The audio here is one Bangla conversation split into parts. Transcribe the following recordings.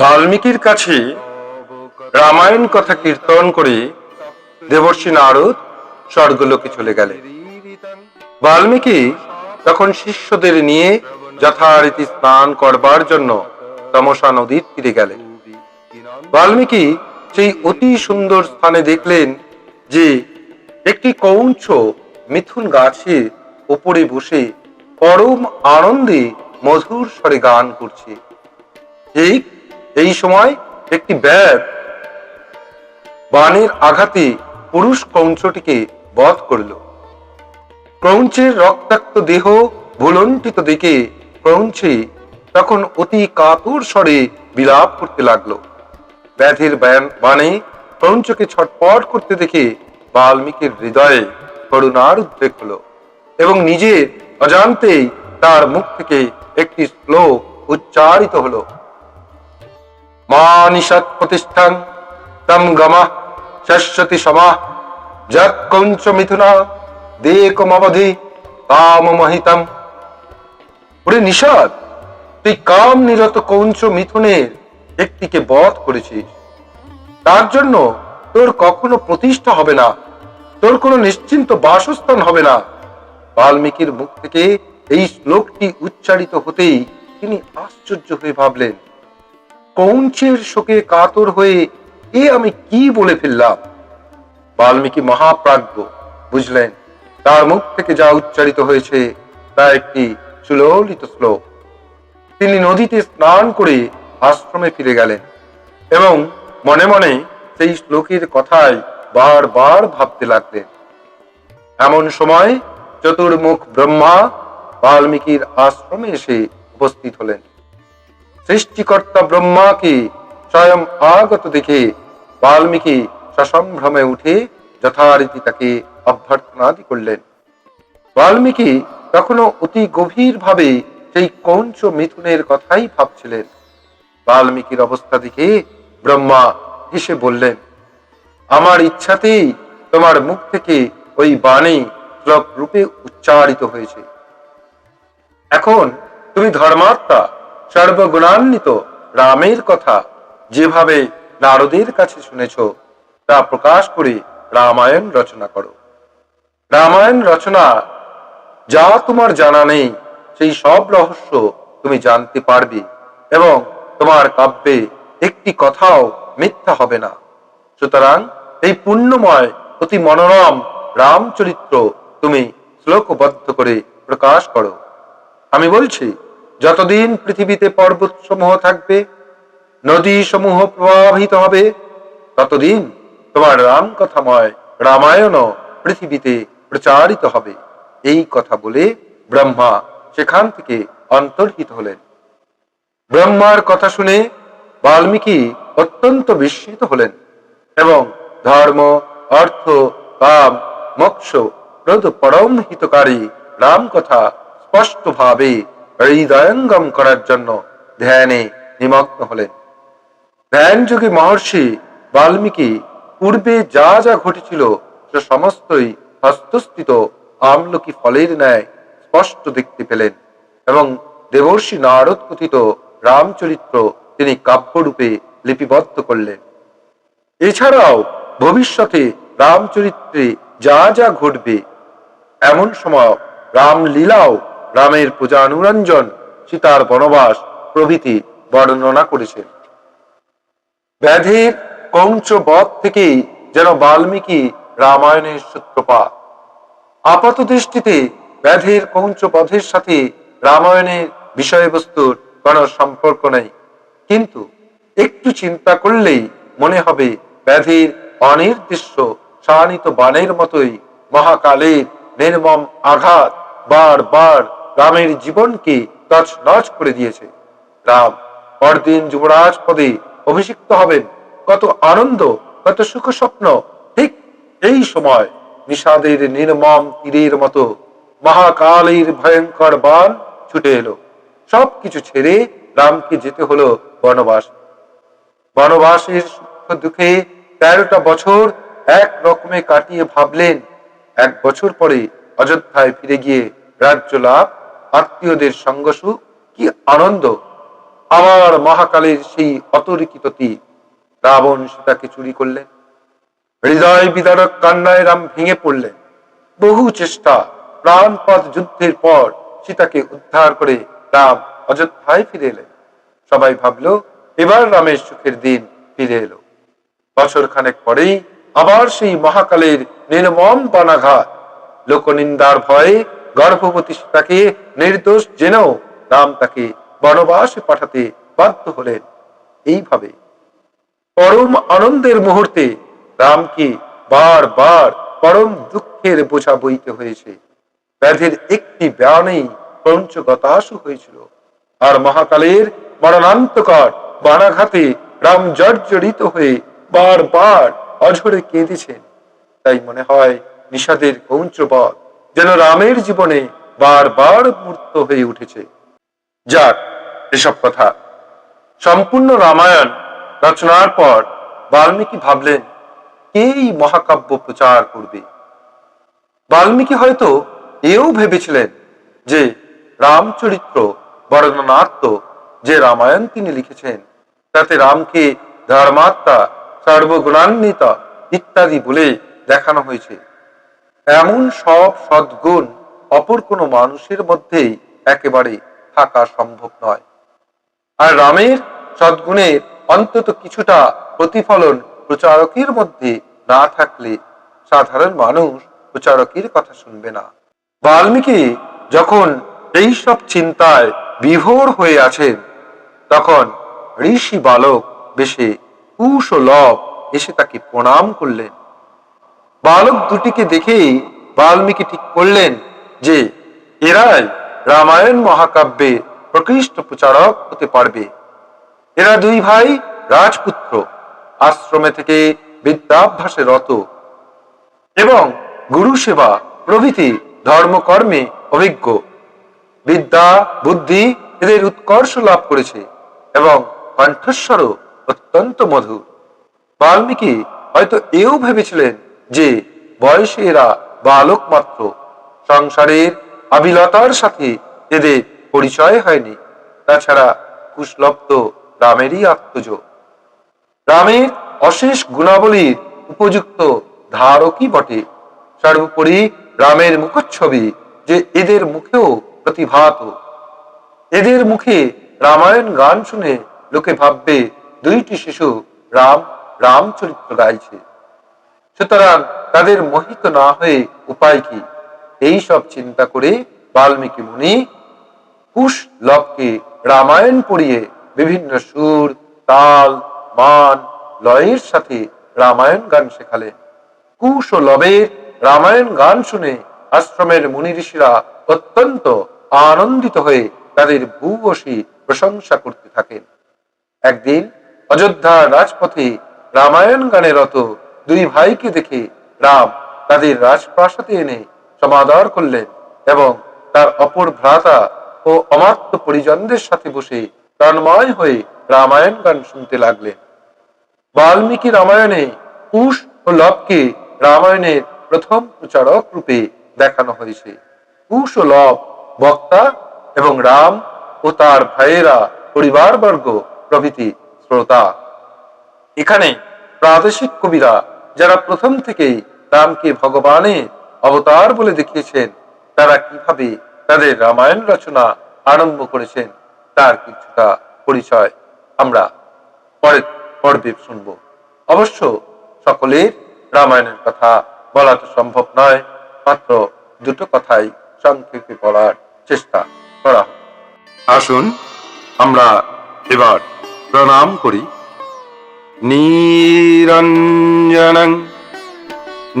বাল্মীকির কাছে রামায়ণ কথা কীর্তন করে দেবর্ষী নারদ স্বর্গলোকে চলে গেলেন। বাল্মীকি তখন শিষ্যদের নিয়ে যথারীতি স্নান করবার জন্য তমসা নদীর তীরে গেলেন। বাল্মীকি সেই অতি সুন্দর স্থানে দেখলেন যে একটি কৌঞ্চ মিথুন গাছের ওপরে বসে পরম আনন্দে মধুর স্বরে গান করছে। ঠিক এই সময় একটি ব্যাগ বাণের আঘাতে পুরুষ কৌঞ্চটিকে বধ করল। ক্রৌঞ্চের রক্তাক্ত দেহ ভুলন্টিত দেখে ক্রৌঞ্চে তখন অতি কাতর স্বরে বিলাপ করতে লাগল। ব্যাধির বাণে ক্রৌঞ্চকে ছটপট করতে দেখে বাল্মীকির হৃদয়ে করুণার উদ্রেক হলো এবং নিজের অজান্তেই তার মুখ থেকে একটি শ্লোক উচ্চারিত হলো। মা নিষৎ প্রতিষ্ঠান তম গমা শস্যতি সমা যৎ কঞ্চ মিথুনা দেকমবধি কাম মহিতম ওরে নিষাদ তুই কাম নিরত কৌঞ্চ মিথুনের একটিকে বধ করেছিস তার জন্য তোর কখনো প্রতিষ্ঠা হবে না তোর কোনো নিশ্চিন্ত বাসস্থান হবে না বাল্মীকির মুখ থেকে এই শ্লোকটি উচ্চারিত হতেই তিনি আশ্চর্য হয়ে ভাবলেন কৌঞ্চের শোকে কাতর হয়ে এ আমি কি বলে ফেললাম? বাল্মীকি মহাপ্রাজ্ঞ বুঝলেন, তার মুখ থেকে যা উচ্চারিত হয়েছে তা একটি সুললিত শ্লোক। তিনি নদীতে স্নান করে আশ্রমে ফিরে গেলেন এবং মনে মনে সেই শ্লোকের কথাই বারবার ভাবতে লাগলেন। এমন সময় চতুর্মুখ ব্রহ্মা বাল্মীকির আশ্রমে এসে উপস্থিত হলেন। সৃষ্টিকর্তা ব্রহ্মাকে স্বয়ং আগত দেখে বাল্মীকি সসম্ভ্রমে উঠে যথারীতি তাকে অভ্যর্থনাদি করলেন। বাল্মীকি তখনও অতি গভীর ভাবে সেই কঞ্চ মিথুনের কথাই ভাবছিলেন। বাল্মীকির অবস্থা দেখে ব্রহ্মা হেসে বললেন, আমার ইচ্ছাতেই তোমার মুখ থেকে ওই বাণী শ্লোক রূপে উচ্চারিত হয়েছে। এখন তুমি ধর্মাত্মা সর্বগুণান্বিত রামের কথা যেভাবে নারদের কাছে শুনেছ, তা প্রকাশ করে রামায়ণ রচনা করো। রামায়ণ রচনা, যা তোমার জানা নেই, সেই সব রহস্য তুমি জানতে পারবে এবং তোমার কাব্যে একটি কথাও মিথ্যা হবে না। সুতরাং এই পুণ্যময়, অতি মনোরম রামচরিত্র তুমি শ্লোকবদ্ধ করে প্রকাশ করো। আমি বলছি যতদিন পৃথিবীতে পর্বত সমূহ থাকবে নদী সমূহ প্রবাহিত হবে, ততদিন তোমার রাম কথাময় রামায়ণ পৃথিবীতে প্রচারিত হবে। এই কথা বলে ব্রহ্মা সেখান থেকে অন্তর্হিত হলেন। ব্রহ্মার কথা শুনে বাল্মীকি অত্যন্ত বিস্মিত হলেন এবং ধর্ম, অর্থ, কাম, মোক্ষ প্রদ পরম হিতকারী রাম কথা স্পষ্টভাবে হৃদয়ঙ্গম করার জন্য ধ্যানে নিমগ্ন হলেন। ধ্যান যোগী মহর্ষি বাল্মীকি পূর্বে যা যা ঘটেছিল সে সমস্তই হস্তস্থিত আমলকি ফলের ন্যায় স্পষ্ট দেখতে পেলেন এবং দেবর্ষি নারদ কথিত রামচরিত্র তিনি কাব্যরূপে লিপিবদ্ধ করলেন। এছাড়াও ভবিষ্যতে রামচরিত্রে যা যা ঘটবে, এমন সময় রামলীলাও রামের পূজানুরঞ্জন সীতার বনবাস প্রভৃতি বর্ণনা করেছেন ব্যাধির কৌঞ্চ বধ থেকেই যেন বাল্মীকি রামায়ণের সূত্রপাত। আপাত দৃষ্টিতে ব্যাধির কৌঞ্চ বধের সাথে রামায়ণের বিষয়বস্তুর কোনো সম্পর্ক নেই। কিন্তু একটু চিন্তা করলেই মনে হবে ব্যাধির অনির্দিষ্ট শানিত বাণের মতোই মহাকালের নির্মম আঘাত বার বার রামের জীবনকে তছনছ করে দিয়েছে। রাম পরদিন যুবরাজ পদে অভিষিক্ত হবেন। কত আনন্দ, কত সুখ স্বপ্ন ঠিক এই সময় নিষাদের নির্মম তীরের মতো মহাকালের ভয়ঙ্কর বান ছুটে এলো। সবকিছু ছেড়ে রামকে যেতে হলো বনবাস। বনবাসের সুখ দুঃখে তেরোটা বছর এক রকমে কাটিয়ে ভাবলেন। এক বছর পরে অযোধ্যায় ফিরে গিয়ে রাজ্য লাভ আত্মীয়দের সঙ্গসু কি আনন্দ। আমার মহাকালের সেই অতর্কিত তীর। রাবণ সীতাকে চুরি করলেন। হৃদয় বিদারক কান্নায় রাম ভেঙে পড়লেন। বহু চেষ্টা প্রাণপথ যুদ্ধের পর সীতাকে উদ্ধার করে রাম অযোধ্যায় ফিরে এলেন। সবাই ভাবলো, এবার রামের সুখের দিন ফিরে এলো। বছর খানেক পরেই আবার সেই মহাকালের নির্মম বানাঘাত। লোকনিন্দার ভয়ে গর্ভবতী সীতাকে নির্দোষ জেনেও রাম তাকে বনবাসে পাঠাতে বাধ্য হলেন। এইভাবে পরম আনন্দের মুহূর্তে রামকে বারবার পরম দুঃখের বোঝা বইতে হয়েছে। ব্যাধির একটি ব্যানেই পঞ্চগতাসু হয়েছিল। আর মহাকালের মরণান্তকর বানাঘাতে রাম জর্জরিত হয়ে বারবার অঝরে কেঁদেছেন। তাই মনে হয় নিষাদের কৌঞ্চবধ যেন রামের জীবনে বারবার মূর্ত হয়ে উঠেছে। যাক, এসব কথা। সম্পূর্ণ রামায়ণ রচনার পর বাল্মীকি ভাবলেন এই মহাকাব্য প্রচার করবে? বাল্মীকি হয়তো এও ভেবেছিলেন যে রামচরিত্র বর্ণনাত্ম যে রামায়ণ তিনি লিখেছেন, তাতে রামকে ধর্মাত্মা, সর্বগুণান্বিত ইত্যাদি বলে দেখানো হয়েছে। এমন সদ্গুণ অপর কোনো মানুষের মধ্যেই একেবারে থাকা সম্ভব নয়। আর রামের সদ্গুণের অন্তত কিছুটা প্রতিফলন প্রচারকের মধ্যে না থাকলে সাধারণ মানুষ প্রচারকের কথা শুনবে না। বাল্মীকি যখন এই সব চিন্তায় বিভোর হয়ে আছেন, তখন ঋষি বালক বেশে কুশ ও লব এসে তাকে প্রণাম করলেন। বালক দুটিকে দেখেই বাল্মীকি ঠিক করলেন যে এরাই রামায়ণ মহাকাব্যে প্রকৃষ্ট প্রচারক হতে পারবে। এরা দুই ভাই রাজপুত্র, আশ্রমে থেকে বিদ্যাভ্যাসে রত এবং গুরু সেবা প্রভৃতি ধর্মকর্মে অভিজ্ঞ। বিদ্যা, বুদ্ধি এদের উৎকর্ষ লাভ করেছে এবং কণ্ঠস্বরও অত্যন্ত মধুর। বাল্মীকি হয়তো এও ভেবেছিলেন যে বয়সে বালক মাত্র, সংসারের আবিলতার সাথে এদের পরিচয় হয়নি। তাছাড়া কুশলব্ধ রামেরই আত্মজ রামের অশেষ গুণাবলীর উপযুক্ত ধারকই বটে। সর্বোপরি রামের মুখচ্ছবি যে এদের মুখেও প্রতিভাত। এদের মুখে রামায়ণ গান শুনে লোকে ভাববে, দুইটি শিশু রাম, রামচরিত্র গাইছে। সুতরাং তাদের মোহিত না হয়ে উপায় কি? এই সব চিন্তা করে বাল্মীকি মুনি কুশ লবকে রামায়ণ পড়িয়ে বিভিন্ন সুর, তাল, মান, লয়ের সাথে রামায়ণ গান শেখালেন। কুশ ও লবের রামায়ণ গান শুনে আশ্রমের মুনি ঋষিরা অত্যন্ত আনন্দিত হয়ে তাদের ভূবসী প্রশংসা করতে থাকেন। একদিন অযোধ্যার রাজপথে রামায়ণ গানে রত দুই ভাইকে দেখে রাম তাদের রাজপ্রাসাদে এনে সমাদর করলেন এবং তার অপর ভ্রাতা ও অমাত্য পরিজনদের সাথে বসে তন্ময় হয়ে রামায়ণ গান শুনতে লাগলেন। বাল্মীকি রামায়ণে কুশ ও লবকে রামায়ণের প্রথম প্রচারক রূপে দেখানো হয়েছে। কুশ ও লব বক্তা এবং রাম ও তার ভাইয়েরা পরিবারবর্গ প্রভৃতি শ্রোতা। এখানে প্রাদেশিক কবিরা যারা প্রথম থেকেই রামকে ভগবানের অবতার বলে দেখিয়েছেন, তারা কীভাবে তাদের রামায়ণ রচনা আরম্ভ করেছেন, তার কিছুটা পরিচয় আমরা পরের পর্বে শুনব। অবশ্য সকলের রামায়ণের কথা বলা তো সম্ভব নয়, মাত্র দুটো কথাই সংক্ষেপে বলার চেষ্টা করা আসুন, আমরা এবার প্রণাম করি। নিরঞ্জনং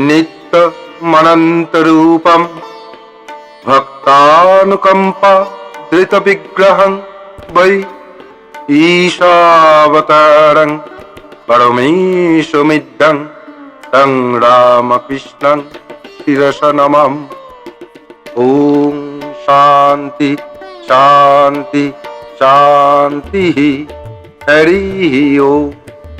নিত্যমনন্তরূপম ভক্তানুকম্পা ধৃতবিগ্রহং বৈ ঈশাবতারং পরমেশমিদ্যং তং রামকৃষ্ণং শিরস নমম ওম শান্তি শান্তি শান্তি